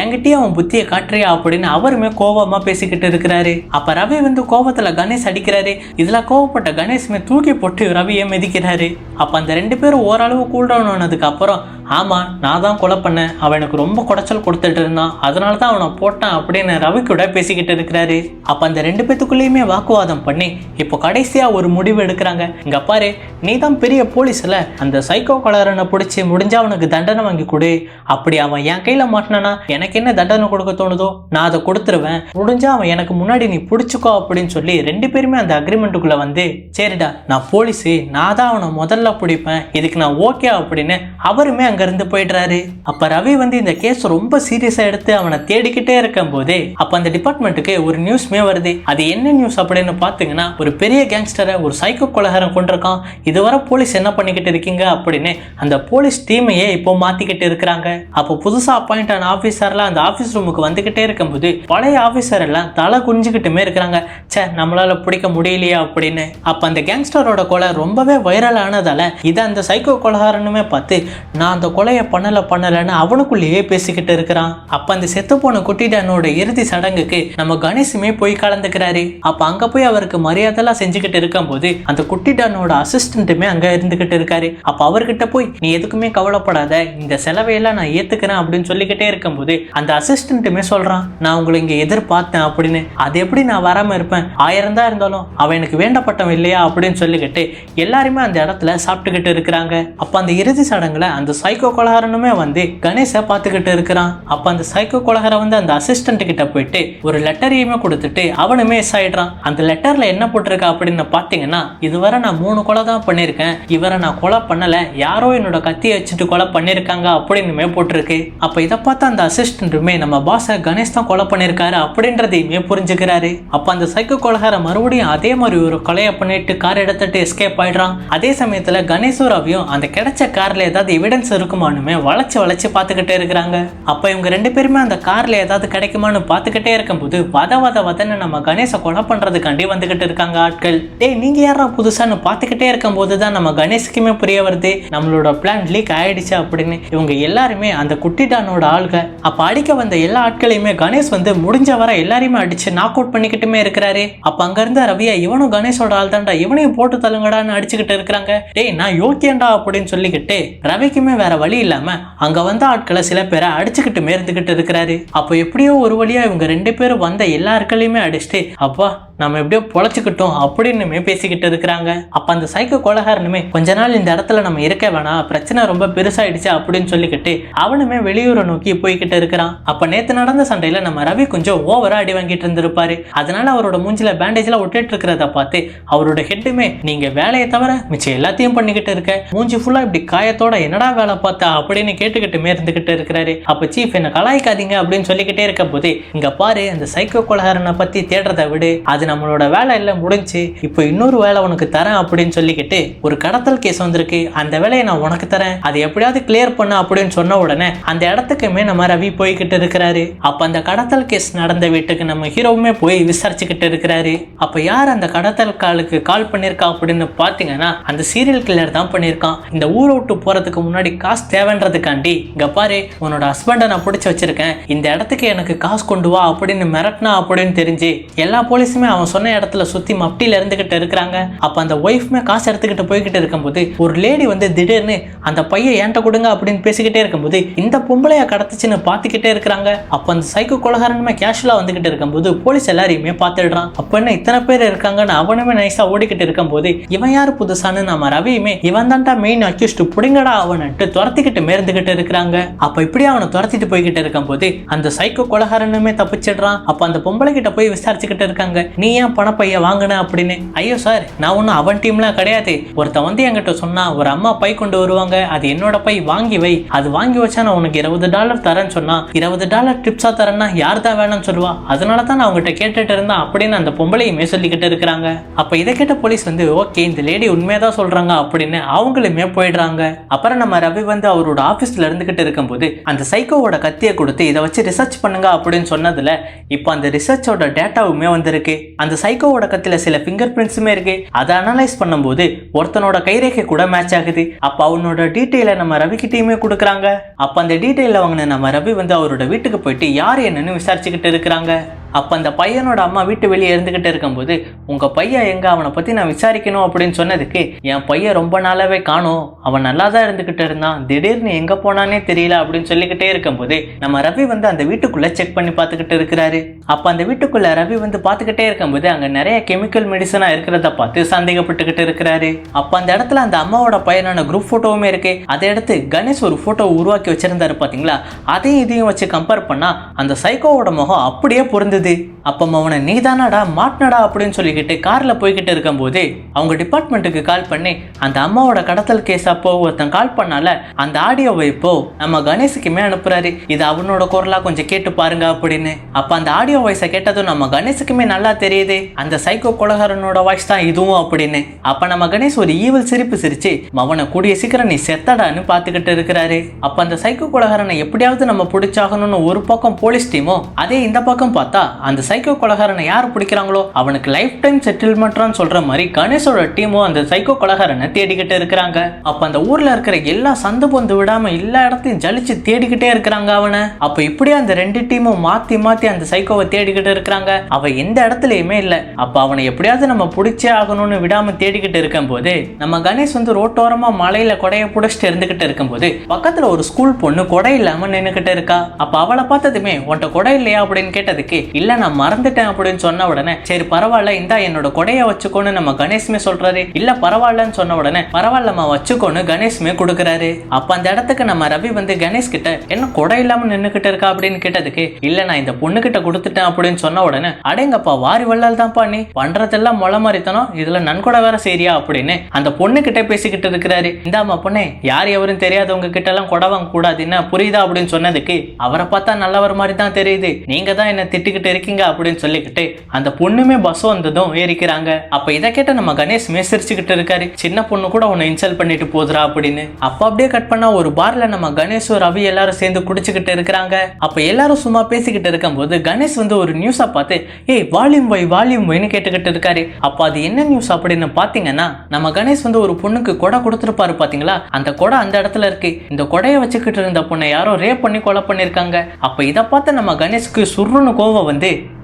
என்கிட்டயே அவன் புத்தியை காட்டுறியா அப்படின்னு அவருமே கோவமா பேசிக்கிட்டு இருக்கிறாரு. அப்ப ரவி வந்து கோவத்துல கணேஷ் அடிக்கிறாரு. இதுல கோவப்பட்ட கணேஷ்மே தூக்கி போட்டு ரவியை மிதிக்கிறாரு. அப்ப அந்த ரெண்டு பேரும் ஓரளவு கூல்டவுன் ஆனதுக்கு அப்புறம் ஆமா நான் தான் கொலை பண்ணேன். அவன் எனக்கு ரொம்ப குடைச்சல் கொடுத்துட்டு இருந்தான். அதனால தான் அவனை போட்டான் அப்படின்னு ரவி கூட பேசிக்கிட்டு இருக்கிறாரு. அப்ப அந்த ரெண்டு பேத்துக்குள்ளேயுமே வாக்குவாதம் பண்ணி இப்போ கடைசியா ஒரு முடிவு எடுக்கிறாங்க. இங்க பாரு நீ தான் பெரிய போலீஸ்ல அந்த சைக்கோ கலரனை பிடிச்சி முடிஞ்சா அவனுக்கு தண்டனை வாங்கி கொடு. அப்படி அவன் என் கையில மாட்டினானா எனக்கு என்ன தண்டனை கொடுக்க தோணுதோ? நான் அதை கொடுத்துருவேன். முடிஞ்சா அவன் எனக்கு முன்னாடி நீ பிடிச்சிக்கோ அப்படின்னு சொல்லி ரெண்டு பேருமே அந்த அக்ரிமெண்ட்டுக்குள்ள வந்து சரிடா நான் போலீஸு நான் தான் அவனை முதல்ல பிடிப்பேன். இதுக்கு நான் ஓகே அப்படின்னு அவருமே அங்கிருந்து போயிடுறாரு. அப்ப ரவி வந்து இந்த கேஸ் ரொம்ப சீரியஸா எடுத்து அவனை தேடிக்கிட்டே இருக்கும் போதே அப்ப அந்த டிபார்ட்மெண்ட்டுக்கு ஒரு நியூஸ்மே வருது. அது என்ன நியூஸ் அப்படின்னு பாத்தீங்கன்னா ஒரு பெரிய கேங்ஸ்டரை ஒரு சைக்கோ கொலகாரம் கொண்டிருக்கான். இதுவரை போலீஸ் என்ன பண்ணிக்கிட்டு இருக்கீங்க அப்படின்னு அந்த போலீஸ் டீமையே இப்போ மாத்திக்கிட்டு இருக்கிறாங்க. அப்போ புதுசா அப்பாயிண்ட் ஆன ஆஃபீஸர்லாம் அந்த ஆஃபீஸ் ரூமுக்கு வந்துகிட்டே இருக்கும்போது பழைய ஆஃபீஸர் எல்லாம் தலை குனிஞ்சுக்கிட்டுமே இருக்கிறாங்க. ச்சே நம்மளால பிடிக்க முடியலையா அப்படின்னு. அப்போ அந்த கேங்ஸ்டரோட கொலை ரொம்பவே வைரல் ஆனதால் இதை அந்த சைக்கோ கொலகாரனுமே பார்த்து நான் அந்த கொலையை பண்ணலை பண்ணலைன்னு அவனுக்குள்ளேயே பேசிக்கிட்டு இருக்கிறான். அப்போ அந்த செத்துப்போன போன குட்டிடானோட இறுதி சடங்குக்கு நம்ம கணேசுமே போய் கலந்துக்கிறாரு. அப்போ அங்கே போய் அவருக்கு மரியாதைலாம் செஞ்சுக்கிட்டு இருக்கும்போது அந்த குட்டிடானோட அசிஸ்டன்ட்டுமே அங்கே இருந்துக்கிட்டு இருக்காரு. அப்போ அவர்கிட்ட போய் நீ எதுக்குமே கவலைப்படாத இந்த செலவையெல்லாம் நான் ஏத்துக்கிறேன் அப்படின்னு சொல்லிக்கிட்டே இருக்கும்போது அந்த அசிஸ்டன்ட்டுமே சொல்றான் நான் உங்களை இங்க எதிர்பார்த்தேன் அப்படின்னு. அது எப்படி நான் வராம இருப்பேன்? ஆயிரம் தான் இருந்தாலும் அவன் எனக்கு வேண்டப்பட்டவன் இல்லையா? அப்படின்னு சொல்லிக்கிட்டு எல்லாருமே அந்த இடத்துல சாப்பிட்டுக்கிட்டு இருக்கிறாங்க. அப்ப அந்த இறுதி சடங்குல அந்த சைக்கோ கொலகாரனுமே வந்து கணேச பார்த்துக்கிட்டு இருக்கிறான். அப்ப அந்த சைக்கோ கொலகார வந்து அந்த அசிஸ்டன்ட் கிட்ட போயிட்டு ஒரு லெட்டரையுமே கொடுத்துட்டு அவனுமே மிஸ் ஆயிடுறான். அந்த லெட்டர்ல என்ன போட்டிருக்கா அப்படின்னு பாத்தீங்கன்னா இதுவரை நான் மூணு கொலை தான் பண்ணியிருக்கேன். இவரை நான் கொலை பண்ணல. யாரோ என்னோட கத்தியை வச்சுட்டு கொலை பண்ணியிருக்காங்க அப்படின்னுமே போட்டு போட்டிருக்கு. அப்போ இதை பார்த்து அந்த அசிஸ்டண்ட்டுமே நம்ம பாஸை கணேஷ் தான் கொலை பண்ணியிருக்காரு அப்படின்றதையுமே புரிஞ்சுக்கிறாரு. அப்போ அந்த சைக்கோ கொலகார மறுபடியும் அதே மாதிரி ஒரு கொலையை பண்ணிட்டு கார் எடுத்துட்டு எஸ்கேப் ஆயிடுறான். அதே சமயத்தில் கணேசும் ரவியும் அந்த கிடைச்ச காரில் ஏதாவது எவிடன்ஸ் இருக்குமானுமே வளைச்சு வளைச்சு பார்த்துக்கிட்டே இருக்கிறாங்க. அப்போ இவங்க ரெண்டு பேருமே அந்த காரில் ஏதாவது கிடைக்குமான்னு பார்த்துக்கிட்டே இருக்கும்போது வத வத வதன்னு நம்ம கணேசை கொலை பண்ணுறதுக்காண்டி வந்துக்கிட்டு இருக்காங்க ஆட்கள். டேய் நீங்கள் யாரா புதுசான்னு பார்த்துக்கிட்டே இருக்கும்போது தான் நம்ம கணேஷுக்குமே புரிய வருது. நம்மளோட பிளான் லீக் ஆயிடுச்சு அப்படின்னு இவங்க எல்லாருமே அந்த குட்டிடானோட ஆளுக. அப்ப அடிக்க வந்த எல்லா ஆட்களையுமே கணேஷ் வந்து முடிஞ்ச வரை எல்லாரையுமே அடிச்சு நாக் அவுட் பண்ணிக்கிட்டுமே இருக்கிறாரு. அப்ப அங்க இருந்த ரவியா இவனும் கணேஷோட ஆள் தாண்டா இவனையும் போட்டு தள்ளுங்கடான்னு அடிச்சுக்கிட்டு இருக்கிறாங்க. டேய் நான் யோக்கியண்டா அப்படின்னு சொல்லிக்கிட்டு ரவிக்குமே வேற வழி இல்லாம அங்க வந்த ஆட்களை சில பேரை அடிச்சுக்கிட்டு மேர்ந்துக்கிட்டு இருக்கிறாரு. அப்போ எப்படியோ ஒரு வழியா இவங்க ரெண்டு பேரும் வந்த எல்லா ஆட்களையுமே அடிச்சுட்டு அப்பா நம்ம எப்படியோ பொழைச்சிக்கிட்டோம் அப்படின்னுமே பேசிக்கிட்டு இருக்கிறாங்க. அப்ப அந்த சைக்கோ கொலகாரனுமே கொஞ்ச நாள் இந்த இடத்துல நம்ம இருக்க வேணாம் பிரச்சனை ரொம்ப பெருசாயிடுச்சு அப்படின்னு சொல்லிக்கிட்டு அவனுமே வெளியூரை நோக்கி போய்கிட்டு இருக்கிறான். அப்ப நேத்து நடந்த சண்டையில நம்ம ரவி கொஞ்சம் ஓவரா அடி வாங்கிட்டு இருந்திருப்பாரு. அதனால அவரோட மூஞ்சில பேண்டேஜ்ல ஒட்டிட்டு இருக்கிறத பார்த்து அவரோட ஹெட்டுமே நீங்க வேலையை தவிர மிச்சம் எல்லாத்தையும் பண்ணிக்கிட்டு இருக்க. மூஞ்சி ஃபுல்லா இப்படி காயத்தோட என்னடா வேலை பார்த்தா? அப்படின்னு கேட்டுக்கிட்டுமே இருந்துகிட்டு இருக்கிறாரு. அப்ப சீஃப் என்ன கலாய்க்காதீங்க அப்படின்னு சொல்லிக்கிட்டே இருக்க போது இங்க பாரு அந்த சைக்கோ கொலகாரனை பத்தி தேடுறதை விடு. அது நம்மளோட வேலை எல்லாம் முடிஞ்சு. இப்போ இன்னொரு வேலை உனக்கு தரேன் அப்படின்னு சொல்லிக்கிட்டு ஒரு கடத்தல் கேஸ் வந்திருக்கு. அந்த வேலையை நான் உனக்கு தரேன். அதை எப்படியாவது கிளியர் பண்ண அப்படின்னு சொன்ன உடனே அந்த இடத்துக்குமே நம்ம ரவி போய்கிட்டு இருக்கிறாரு. அப்ப அந்த கடத்தல் கேஸ் நடந்த வீட்டுக்கு நம்ம ஹீரோவுமே போய் விசாரிச்சுக்கிட்டு இருக்கிறாரு. அப்ப யார் அந்த கடத்தல் காலுக்கு கால் பண்ணியிருக்கா அப்படின்னு பாத்தீங்கன்னா அந்த சீரியல் கில்லர் தான் பண்ணியிருக்கான் இந்த ஊரை விட்டு போறதுக்கு முன்னாடி காசு தேவைன்றதுக்காண்டி இங்க பாரு உன்னோட ஹஸ்பண்டை நான் பிடிச்சி வச்சிருக்கேன். இந்த இடத்துக்கு எனக்கு காசு கொண்டு வா அப்படின்னு மிரட்டினா அப்படின்னு தெரிஞ்சு எல்லா போலீஸுமே அவன் சொன்ன இடத்துல சுத்தி மப்டியில இருந்துகிட்டு இருக்கிறாங்க. அப்ப அந்த ஒய்ஃப்மே காசு எடுத்துக்கிட்டு போய்கிட்டு இருக்கும்போது ஒரு லேடி வந்து திடீர்னு அந்த பையன் ஏன்ட்ட கொடுங்க அப்படின்னு பேசிக்கிட்டே இருக்கும்போது இந்த பொம்பளைய கடத்துச்சுன்னு பார்த்துக்கிட்டே இருக்கிறாங்க. அப்ப அந்த சைக்கோ கொலகாரனுமே கேஷுவலாக வந்துகிட்டு இருக்கும்போது போலீஸ் எல்லாரையுமே பார்த்துடுறான். அப்ப என்ன இத்தனை பேர் இருக்காங்கன்னு அவனுமே நைஸாக ஓடிக்கிட்டு இருக்கும்போது இவன் யாரு புதுசான்னு நம்ம ரவியுமே இவன் தான்டா மெயின் அக்யூஸ்ட் புடிங்கடா அவனுட்டு துரத்திக்கிட்டு மேர்ந்துகிட்டு இருக்கிறாங்க. அப்ப இப்படி அவனை துரத்திட்டு போய்கிட்டு இருக்கும்போது அந்த சைக்கோ கொலகாரனுமே தப்பிச்சிடுறான். அப்ப அந்த பொம்பளை கிட்ட போய் விசாரிச்சுக்கிட்டு இருக்காங்க. நீ ஏன் பணப்பைய வாங்கின? அப்படின்னு. ஐயோ சார் நான் ஒன்றும் அவன் டீம்லாம் கிடையாது. ஒருத்தன் வந்து என்கிட்ட சொன்னா ஒரு அம்மா பை கொண்டு வருவாங்க. அது என்னோட பை வாங்கி வை. அது வாங்கி வச்சா நான் உனக்கு இருபது டாலர் தரேன்னு சொன்னா இருபது டாலர் டிப்ஸா தரேன்னா யார் தான் வேணும்னு சொல்லுவா? அதனால தான் நான் அவங்ககிட்ட கேட்டுட்டு இருந்தேன் அப்படின்னு அந்த பொம்பளையுமே சொல்லிக்கிட்டு இருக்கிறாங்க. அப்ப இதை கேட்ட போலீஸ் வந்து ஓகே இந்த லேடி உண்மையதான் சொல்றாங்க அப்படின்னு அவங்களுமே போயிடுறாங்க. அப்புறம் நம்ம ரவி வந்து அவரோட ஆபீஸ்ல இருந்துகிட்டு இருக்கும்போது அந்த சைக்கோவோட கத்தியை கொடுத்து இதை வச்சு ரிசர்ச் பண்ணுங்க அப்படின்னு சொன்னதுல இப்போ அந்த ரிசர்ச்சோட டேட்டாவுமே வந்திருக்கு. அந்த சைக்கோவோட கத்தில சில ஃபிங்கர் பிரிண்ட்ஸுமே இருக்கு. அதை அனலைஸ் பண்ணும்போது ஒருத்தனோட கைரேகை கூட மேட்ச் ஆகுது. அப்போ அவனோட டீட்டெயிலை நம்ம ரவிக்கிட்டையுமே கொடுக்குறாங்க. அப்போ அந்த டீட்டெயிலில் வாங்கின நம்ம ரவி வந்து அவரோட வீட்டுக்கு போயிட்டு யார் என்னன்னு விசாரிச்சுக்கிட்டு இருக்கிறாங்க? அப்போ அந்த பையனோட அம்மா வீட்டு வெளியே இருந்துக்கிட்டு இருக்கும்போது உங்கள் பையன் எங்கே? அவனை பற்றி நான் விசாரிக்கணும் அப்படின்னு சொன்னதுக்கு என் பையன் ரொம்ப நாளாகவே காணும். அவன் நல்லா தான் இருந்துக்கிட்டு இருந்தான். திடீர்னு எங்கே போனானே தெரியல அப்படின்னு சொல்லிக்கிட்டே இருக்கும்போது நம்ம ரவி வந்து அந்த வீட்டுக்குள்ளே செக் பண்ணி பார்த்துக்கிட்டு இருக்கிறாரு. அப்போ அந்த வீட்டுக்குள்ளே ரவி வந்து பார்த்துக்கிட்டே இருக்கும்போது அங்கே நிறைய கெமிக்கல் மெடிசனாக இருக்கிறத பார்த்து சந்தேகப்பட்டுக்கிட்டு இருக்கிறாரு. அப்போ அந்த இடத்துல அந்த அம்மாவோட பையனான குரூப் ஃபோட்டோவுமே இருக்கு. அதை எடுத்து கணேஷ் ஒரு ஃபோட்டோ உருவாக்கி வச்சிருந்தாரு பார்த்தீங்களா அதையும் இதையும் வச்சு கம்பேர் பண்ணால் அந்த சைக்கோவோட முகம் அப்படியே பொருந்தது அப்போ அவனை நீதானாடா மாட்டினடா அப்படின்னு சொல்லிக்கிட்டு காரில் போய்கிட்டு இருக்கும்போது அவங்க டிபார்ட்மெண்ட்டுக்கு கால் பண்ணி அந்த அம்மாவோட கடத்தல் கேஸ் அப்போ ஒருத்தன் கால் பண்ணால அந்த ஆடியோவை இப்போ நம்ம கணேஷுக்குமே அனுப்புறாரு. இது அவனோட குரலா கொஞ்சம் கேட்டு பாருங்க அப்படின்னு. அப்போ அந்த ஆடியோ வாய்ஸை கேட்டதும் நம்ம கணேஷுக்குமே நல்லா தெரியுது. அந்த சைக்கோ கொலகாரனோட வாய்ஸ் தான் இதுவும் அப்படின்னு. அப்போ நம்ம கணேஷ் ஒரு ஈவல் சிரிப்பு சிரிச்சு அவனை கூடிய சீக்கிரம் நீ செத்தடான்னு பார்த்துக்கிட்டு இருக்கிறாரு. அப்போ அந்த சைக்கோ கொலகாரனை எப்படியாவது நம்ம பிடிச்சாகணும்னு ஒரு பக்கம் போலீஸ் டீமும் அதே இந்த பக்கம் பார்த்தா அந்த சைக்கோ கொலகாரனை யார் பிடிக்கிறாங்களோ அவனுக்கு லைஃப் டைம் செட்டில்மெண்ட்றான்னு சொல்ற மாதிரி கணேஷோட டீமும் அந்த சைக்கோ கொலகாரனை தேடிக்கிட்டு இருக்கிறாங்க. அப்ப அந்த ஊர்ல இருக்கிற எல்லா சந்து பொந்து விடாம எல்லா இடத்தையும் ஜலிச்சு தேடிக்கிட்டே இருக்கிறாங்க அவனை. அப்ப இப்படியே அந்த ரெண்டு டீமும் மாத்தி மாத்தி அந்த சைக்கோவை தேடிக்கிட்டு இருக்கிறாங்க. அவ எந்த இடத்துலயுமே இல்ல. அப்ப அவனை எப்படியாவது நம்ம பிடிச்சே ஆகணும்னு விடாம தேடிக்கிட்டு இருக்கும்போது நம்ம கணேஷ் வந்து ரோட்டோரமா மலையில கொடைய புடிச்சிட்டு இருந்துகிட்டு இருக்கும்போது பக்கத்துல ஒரு ஸ்கூல் பொண்ணு கொடை இல்லாம நின்னுகிட்டு இருக்கா. அப்ப அவளை பார்த்ததுமே உன்கிட்ட கொடை இல்லையா? அப்படின்னு கேட்டதுக்கு இல்ல நான் மறந்துட்டேன் அப்படின்னு சொன்ன உடனே சரி பரவாயில்ல இந்தா என்னோட கொடையை வச்சுக்கோன்னு நம்ம கணேஷ்மே சொல்றாரு. இல்ல பரவாயில்லன்னு சொன்ன உடனே பரவாயில்லம்மா வச்சுக்கோன்னு கணேஷ்மே கொடுக்குறாரு. அப்ப அந்த இடத்துக்கு நம்ம ரவி வந்து கணேஷ் கிட்ட என்ன கொடை இல்லாம நின்னுகிட்டு இருக்கா? அப்படின்னு கேட்டதுக்கு இல்ல நான் இந்த பொண்ணு கிட்ட கொடுத்துட்டேன் அப்படின்னு சொன்ன உடனே அடேங்கப்பா வாரி வள்ளல் தான்ப்பா நீ பண்றதெல்லாம் மொளை மாதிரித்தனம் இதுல நன்கொடை வேற சரியா அப்படின்னு அந்த பொண்ணு கிட்ட பேசிக்கிட்டு இருக்கிறாரு. இந்தாம்மா பொண்ணே யார் எவரும் தெரியாதவங்க கிட்ட எல்லாம் கொடை வாங்க கூடாது என்ன புரியுதா? அப்படின்னு சொன்னதுக்கு அவரை பார்த்தா நல்லவர் மாதிரி தான் தெரியுது. நீங்க தான் என்ன திட்டுக்கிட்டு இருக்கீங்க அப்படின்னு சொல்லிக்கிட்டு அந்த பொண்ணுமே பஸ் வந்ததும் ஏறிக்கிறாங்க. அப்ப இதை கேட்ட நம்ம கணேஷ் சிரிச்சுக்கிட்டு இருக்காரு. சின்ன பொண்ணு கூட உன்னை இன்சல்ட் பண்ணிட்டு போதுரா அப்படின்னு. அப்ப அப்படியே கட் பண்ணா ஒரு பார்ல நம்ம கணேஷும் ரவி எல்லாரும் சேர்ந்து குடிச்சுக்கிட்டு இருக்கிறாங்க. அப்ப எல்லாரும் சும்மா பேசிக்கிட்டு இருக்கும்போது கணேஷ் வந்து ஒரு நியூஸை பார்த்து ஏய் வால்யூம் வை வால்யூம் வைன்னு கேட்டுக்கிட்டு இருக்காரு. அப்ப அது என்ன நியூஸ் அப்படின்னு பாத்தீங்கன்னா நம்ம கணேஷ் வந்து ஒரு பொண்ணுக்கு கொடை கொடுத்துருப்பாரு பாத்தீங்களா அந்த கொடை அந்த இடத்துல இருக்கு. இந்த கொடையை வச்சுக்கிட்டு இருந்த பொண்ணை யாரோ ரேப் பண்ணி கொலை பண்ணிருக்காங்க அப்ப இதை பார்த்து நம்ம கணேஷ்க்கு சுருன்னு கோவம் வந்து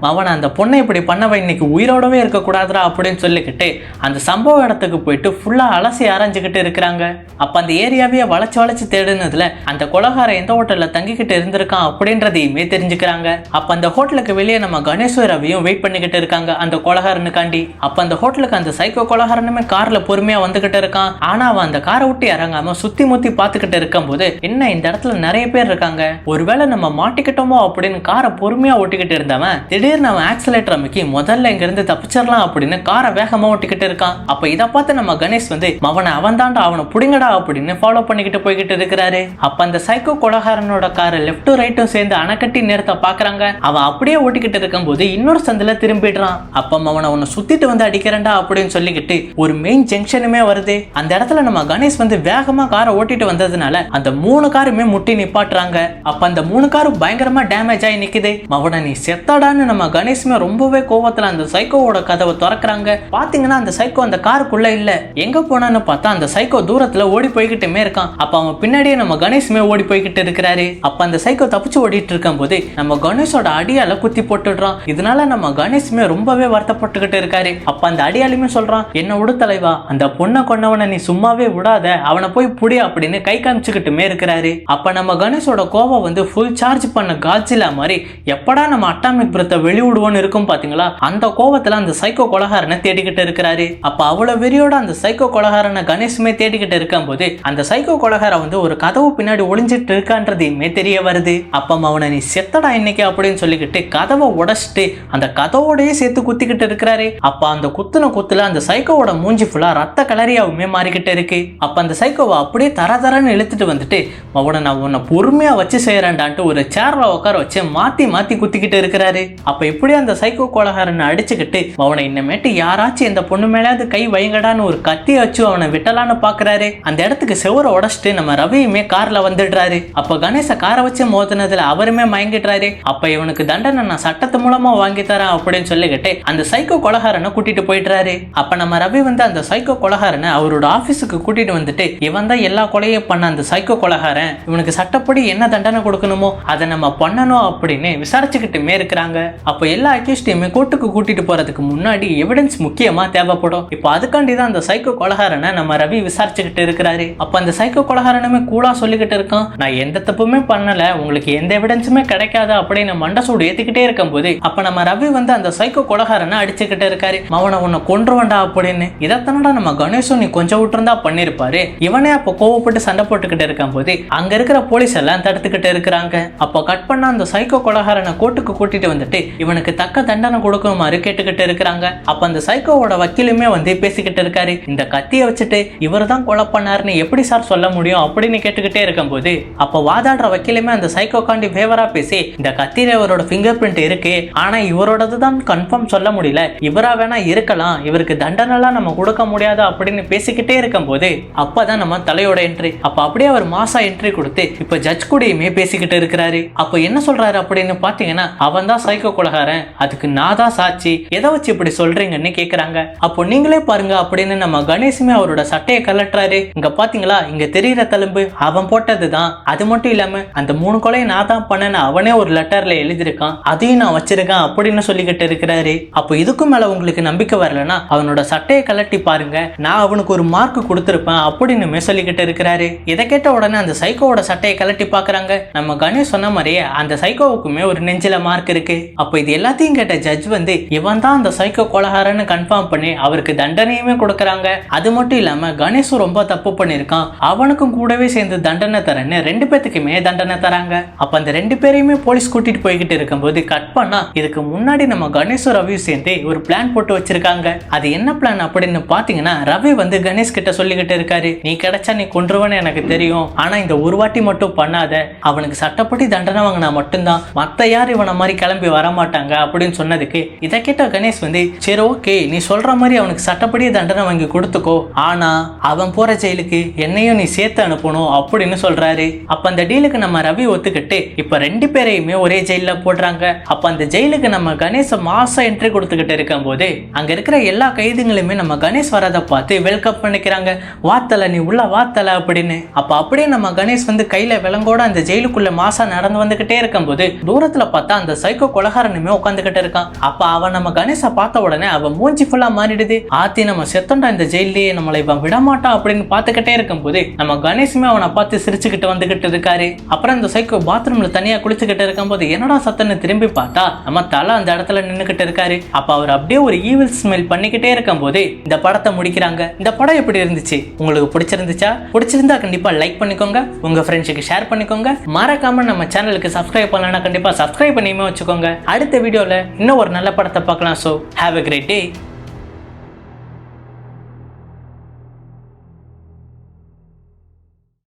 அவனை அந்த பொண்ணை இப்படி பண்ணவன் இன்னைக்கு உயிரோடவே இருக்கக்கூடாதுரா அப்படின்னு சொல்லிக்கிட்டு அந்த சம்பவ இடத்துக்கு போயிட்டு ஃபுல்லாக அலசி அரைஞ்சிக்கிட்டு இருக்கிறாங்க. அப்போ அந்த ஏரியாவையே வளைச்சு வளைச்சு தேடுனதுல அந்த கொலகார எந்த ஹோட்டலில் தங்கிக்கிட்டு இருந்திருக்கான் அப்படின்றதையுமே தெரிஞ்சுக்கிறாங்க. அப்போ அந்த ஹோட்டலுக்கு வெளியே நம்ம கணேஸ்வர் ரவியும் வெயிட் பண்ணிக்கிட்டு இருக்காங்க அந்த கொலகாரனுக்காண்டி. அப்போ அந்த ஹோட்டலுக்கு அந்த சைக்கோ கொலகாரனுமே காரில் பொறுமையாக வந்துக்கிட்டு இருக்கான். ஆனால் அவன் அந்த காரை விட்டு இறங்காமல் சுற்றி முத்தி பார்த்துக்கிட்டு இருக்கும்போது என்ன இந்த இடத்துல நிறைய பேர் இருக்காங்க? ஒருவேளை நம்ம மாட்டிக்கிட்டோமோ? அப்படின்னு காரை பொறுமையாக ஓட்டிக்கிட்டு இல்லாமல் திடீர்னு அவன் ஆக்சிலேட்டர் அமைக்கி முதல்ல இங்கிருந்து தப்பிச்சிடலாம் அப்படின்னு காரை வேகமாக ஓட்டிக்கிட்டு இருக்கான். அப்போ இதை பார்த்து நம்ம கணேஷ் வந்து அவனை அவன் தாண்டா அவனை பிடிங்கடா அப்படின்னு ஃபாலோ பண்ணிக்கிட்டு போய்கிட்டு இருக்கிறாரு. அப்போ அந்த சைக்கோ கொலகாரனோட காரை லெஃப்ட்டும் ரைட்டும் சேர்ந்து அணைக்கட்டி நேரத்தை பார்க்குறாங்க அவன் அப்படியே ஓட்டிக்கிட்டு இருக்கும்போது இன்னொரு சந்தில திரும்பிடுறான். அப்போ அவனை அவனை சுற்றிட்டு வந்து அடிக்கிறேன்டா அப்படின்னு சொல்லிக்கிட்டு ஒரு மெயின் ஜங்ஷனுமே வருது. அந்த இடத்துல நம்ம கணேஷ் வந்து வேகமாக காரை ஓட்டிட்டு வந்ததுனால அந்த மூணு காருமே முட்டி நிப்பாட்டுறாங்க. அப்போ அந்த மூணு காரும் பயங்கரமாக டேமேஜ் ஆகி நிற்குது அவனை நீ செத்தாடான்னு நம்ம கணேஷ்மே ரொம்பவே கோவத்துல அந்த சைக்கோவோட கதவை திறக்கிறாங்க. பாத்தீங்கன்னா அந்த சைக்கோ அந்த காருக்குள்ள இல்ல. எங்க போனான்னு பார்த்தா அந்த சைக்கோ தூரத்துல ஓடி போய்கிட்டுமே இருக்கான். அப்ப அவன் பின்னாடியே நம்ம கணேஷ்மே ஓடி போய்கிட்டு இருக்கிறாரு. அப்ப அந்த சைக்கோ தப்பிச்சு ஓடிட்டு இருக்கும் போது நம்ம கணேஷோட அடியால குத்தி போட்டுடுறான். இதனால நம்ம கணேஷ்மே ரொம்பவே வருத்தப்பட்டுக்கிட்டு இருக்காரு. அப்ப அந்த அடியாலுமே சொல்றான் என்ன விடு தலைவா அந்த பொண்ணை கொன்னவனை நீ சும்மாவே விடாத. அவனை போய் புடி அப்படின்னு கை காமிச்சுக்கிட்டுமே இருக்கிறாரு. அப்ப நம்ம கணேஷோட கோவம் வந்து ஃபுல் சார்ஜ் பண்ண காட்சிலா மாதிரி எப்படா நம்ம அட்டாமிக் பிரத்தை வெளிவிடுவோன்னு இருக்கும் பாத்தீங்களா? அந்த கோவத்துல அந்த சைக்கோ கொலகாரனை தேடிக்கிட்டு இருக்கிறாரு. அப்ப அவ்வளவு வெறியோட அந்த சைக்கோ கொலகாரனை கணேஷுமே தேடிக்கிட்டு இருக்கும்போது அந்த சைக்கோ கொலகார வந்து ஒரு கதவு பின்னாடி ஒளிஞ்சிட்டு இருக்கான்றதையுமே தெரிய வருது. அப்ப அவனை நீ செத்தடா இன்னைக்கு அப்படின்னு சொல்லிக்கிட்டு கதவை உடைச்சிட்டு அந்த கதவோடயே சேர்த்து குத்திக்கிட்டு இருக்கிறாரு. அப்ப அந்த குத்துன குத்துல அந்த சைக்கோவோட மூஞ்சி ஃபுல்லா ரத்த கலரியாவுமே மாறிக்கிட்டு இருக்கு. அப்ப அந்த சைக்கோவை அப்படியே தர தரன்னு இழுத்துட்டு வந்துட்டு அவனை நான் உன்னை பொறுமையா வச்சு செய்யறேன்டான்ட்டு ஒரு சேர்ல உட்கார வச்சு மாத்தி மாத்தி குத்திக்கிட்டு இருக்கிறாரு. அப்ப அப்ப இப்படி அந்த சைக்கோ கோலகாரனை அடிச்சுக்கிட்டு அவனை இன்னமேட்டு யாராச்சும் இந்த பொண்ணு மேலாவது கை வைங்கடான்னு ஒரு கத்தியை வச்சு அவனை விட்டலான்னு பாக்குறாரு. அந்த இடத்துக்கு செவரை உடச்சிட்டு நம்ம ரவியுமே கார்ல வந்துடுறாரு. அப்ப கணேச காரை வச்சு மோதினதுல அவருமே மயங்கிடுறாரு. அப்ப இவனுக்கு தண்டனை நான் சட்டத்து மூலமா வாங்கி தரேன் அப்படின்னு சொல்லிக்கிட்டு அந்த சைக்கோ கொலகாரனை கூட்டிட்டு போயிடுறாரு. அப்ப நம்ம ரவி வந்து அந்த சைக்கோ கொலகாரனை அவரோட ஆபீஸுக்கு கூட்டிட்டு வந்துட்டு இவன் தான் எல்லா கொலையும் பண்ண அந்த சைக்கோ கொலகாரன் இவனுக்கு சட்டப்படி என்ன தண்டனை கொடுக்கணுமோ அதை நம்ம பண்ணணும் அப்படின்னு விசாரிச்சுக்கிட்டுமே இருக்கிறாங்க அப்போ எல்லா அக்யூஸ்டையுமே கோர்ட்டுக்கு கூட்டிட்டு போறதுக்கு முன்னாடி எவிடன்ஸ் முக்கியமா தேவைப்படும். இப்போ அதுக்காண்டி தான் அந்த சைக்கோ கொலகாரனை நம்ம ரவி விசாரிச்சுக்கிட்டு இருக்கிறாரு. அப்போ அந்த சைக்கோ கொலகாரனுமே கூலா சொல்லிக்கிட்டு இருக்கான். நான் எந்த தப்புமே பண்ணல. உங்களுக்கு எந்த எவிடன்ஸுமே கிடைக்காது அப்படின்னு மண்டசூடு ஏத்திக்கிட்டே இருக்கும் போது அப்ப நம்ம ரவி வந்து அந்த சைக்கோ கொலகாரனை அடிச்சுக்கிட்டு இருக்காரு. மவனை உன்னை கொன்றுவண்டா அப்படின்னு. இதைத்தானடா நம்ம கணேசும் நீ கொஞ்சம் விட்டுருந்தா பண்ணிருப்பாரு. இவனே அப்போ கோவப்பட்டு சண்டை போட்டுக்கிட்டு இருக்கும்போது அங்க இருக்கிற போலீஸ் எல்லாம் தடுத்துக்கிட்டு இருக்கிறாங்க. அப்போ கட் பண்ண அந்த சைக்கோ கொலகாரனை கோர்ட்டுக்கு கூட்டிட்டு வந்துட்டு இவனுக்கு தக்க தண்டனை கொடுக்குமாறு கேட்டுக்கிட்டு இருக்கிறாங்க. அப்ப அந்த சைக்கோவோட வக்கீலுமே வந்து பேசிக்கிட்டு இருக்காரு. இந்த கத்தியை வச்சுட்டு இவர் தான் கொலை பண்ணாருன்னு எப்படி சார் சொல்ல முடியும்? அப்படின்னு கேட்டுக்கிட்டே இருக்கும்போது அப்ப வாதாடுற வக்கீலுமே அந்த சைக்கோ காண்டி ஃபேவரா பேசி இந்த கத்தியில இவரோட ஃபிங்கர் பிரிண்ட் இருக்கு. ஆனா இவரோடது தான் கன்ஃபார்ம் சொல்ல முடியல. இவரா வேணா இருக்கலாம். இவருக்கு தண்டனைலாம் நம்ம கொடுக்க முடியாது. அப்படின்னு பேசிக்கிட்டே இருக்கும்போது அப்பதான் நம்ம தலையோட என்ட்ரி அப்ப அப்படியே அவர் மாசா என்ட்ரி கொடுத்து இப்ப ஜட்ஜ் கூடயுமே பேசிக்கிட்டு இருக்கிறாரு. அப்ப என்ன சொல்றாரு அப்படின்னு பாத்தீங்கன்னா அவன் தான் சைக்கோ கொலகாரன். அதுக்கு நான் தான் சாட்சி. எதை வச்சு இப்படி சொல்றீங்கன்னு கேக்குறாங்க. அப்போ நீங்களே பாருங்க அப்படின்னு நம்ம கணேசுமே அவரோட சட்டையை கலட்டுறாரு இங்க பாத்தீங்களா? இங்க தெரியுற தழும்பு அவன் போட்டது தான் அது மட்டும் இல்லாம அந்த மூணு கொலையை நான் தான் பண்ணேன்னு அவனே ஒரு லெட்டர்ல எழுதியிருக்கான். அதையும் நான் வச்சிருக்கேன் அப்படின்னு சொல்லிக்கிட்டு இருக்கிறாரு. அப்போ இதுக்கும் மேல உங்களுக்கு நம்பிக்கை வரலன்னா அவனோட சட்டையை கலட்டி பாருங்க. நான் அவனுக்கு ஒரு மார்க் கொடுத்துருப்பேன் அப்படின்னு சொல்லிக்கிட்டு இருக்கிறாரு. இதை கேட்ட உடனே அந்த சைக்கோவோட சட்டையை கலட்டி பாக்குறாங்க நம்ம கணேஷ் சொன்ன மாதிரியே அந்த சைக்கோவுக்குமே ஒரு நெஞ்சில மார்க் இருக்கு. அப்போ இது எல்லாத்தையும் கேட்ட ஜட்ஜ் வந்து இவன் தான் அந்த சைக்கோ கொலகாரன்னு கன்ஃபார்ம் பண்ணி அவருக்கு தண்டனையுமே கொடுக்கறாங்க. அது மட்டும் இல்லாம கணேஷும் ரொம்ப தப்பு பண்ணிருக்கான். அவனுக்கும் கூடவே சேர்ந்து தண்டனை தரேன்னு ரெண்டு பேத்துக்குமே தண்டனை தராங்க. அப்ப அந்த ரெண்டு பேரையுமே போலீஸ் கூட்டிட்டு போய்கிட்டு இருக்கும்போது கட் பண்ணா இதுக்கு முன்னாடி நம்ம கணேஷும் ரவியும் சேர்ந்து ஒரு பிளான் போட்டு வச்சிருக்காங்க. அது என்ன பிளான் அப்படின்னு பாத்தீங்கன்னா ரவி வந்து கணேஷ் கிட்ட சொல்லிக்கிட்டு இருக்காரு. நீ கிடைச்சா நீ கொன்றுவன்னு எனக்கு தெரியும். ஆனா இந்த ஒரு வாட்டி மட்டும் பண்ணாத. அவனுக்கு சட்டப்படி தண்டனை வாங்கினா மட்டும்தான். மத்த யார் இவனை மாதிரி கிளம்பி வர மாட்டாங்க அப்படின்னு சொன்னதுக்கு இதை கேட்ட கணேஷ் வந்து சரி ஓகே நீ சொல்ற மாதிரி அவனுக்கு சட்டப்படி தண்டனை வாங்கி கொடுத்துக்கோ. ஆனா அவன் போற ஜெயிலுக்கு என்னையும் நீ சேர்த்து அனுப்பணும் அப்படின்னு சொல்றாரு. அப்ப அந்த டீலுக்கு நம்ம ரவி ஒத்துக்கிட்டு இப்ப ரெண்டு பேரையுமே ஒரே ஜெயில போடுறாங்க. அப்ப அந்த ஜெயிலுக்கு நம்ம கணேச மாசம் என்ட்ரி கொடுத்துக்கிட்டு இருக்கும்போது அங்க இருக்கிற எல்லா கைதுங்களுமே நம்ம கணேஷ் வரதை பார்த்து வெல்கம் பண்ணிக்கிறாங்க. வாத்தல நீ உள்ள வாத்தல அப்படின்னு. அப்ப அப்படியே நம்ம கணேஷ் வந்து கையில விலங்கோட அந்த ஜெயிலுக்குள்ள மாசா நடந்து வந்துகிட்டே இருக்கும்போது தூரத்துல பார்த்தா அந்த வரைக்கும் கொலகாரனுமே உட்காந்துக்கிட்டு இருக்கான். அப்ப அவன் நம்ம கணேச பார்த்த உடனே அவன் மூஞ்சி ஃபுல்லா மாறிடுது. ஆத்தி நம்ம செத்தோண்டா இந்த ஜெயிலே நம்மளை இவன் விடமாட்டான் அப்படின்னு பார்த்துக்கிட்டே இருக்கும்போது நம்ம கணேசுமே அவனை பார்த்து சிரிச்சுக்கிட்டு வந்துகிட்டு இருக்காரு. அப்புறம் இந்த சைக்கோ பாத்ரூம்ல தனியா குளிச்சுக்கிட்டு இருக்கும்போது என்னடா சத்தன்னு திரும்பி பார்த்தா நம்ம தலை அந்த இடத்துல நின்னுகிட்டு இருக்காரு. அப்ப அவர் அப்படியே ஒரு ஈவில் ஸ்மெல் பண்ணிக்கிட்டே இருக்கும் போது இந்த படத்தை முடிக்கிறாங்க. இந்த படம் எப்படி இருந்துச்சு? உங்களுக்கு பிடிச்சிருந்துச்சா? பிடிச்சிருந்தா கண்டிப்பா லைக் பண்ணிக்கோங்க. உங்க ஃப்ரெண்ட்ஸுக்கு ஷேர் பண்ணிக்கோங்க. மறக்காம நம்ம சேனலுக்கு சப்ஸ்கிரைப் பண்ணலன்னா கண்டிப்பா சப்ஸ்கிரைப் பண்ணியுமே வச்சுக்கோங்க. அடுத்த வீடியோல இன்னும் ஒரு நல்ல படத்தை பார்க்கலாம். So have a great day